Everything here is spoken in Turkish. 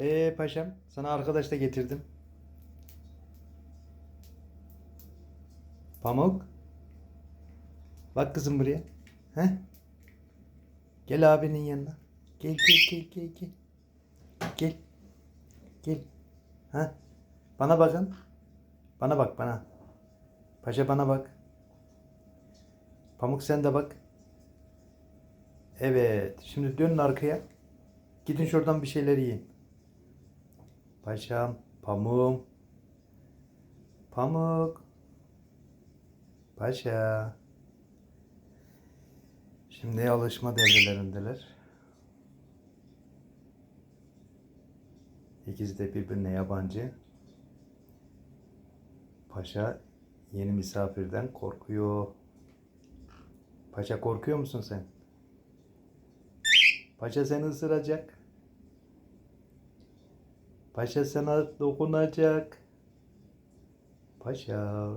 Ee paşam sana arkadaş da getirdim. Pamuk. Bak kızım buraya. He? Gel abinin yanına. Gel gel gel gel gel. Gel. Gel. Ha? Bana bakın. Bana bak bana. Paşa bana bak. Pamuk sen de bak. Evet. Şimdi dönün arkaya. Gidin şuradan bir şeyler yiyin. Paşam, pamuğum. Pamuk. Paşa. Şimdi alışma devrelerindeler. İkisi de birbirine yabancı. Paşa yeni misafirden korkuyor. Paşa korkuyor musun sen? Paşa seni ısıracak. Paşa sana dokunacak. Paşa.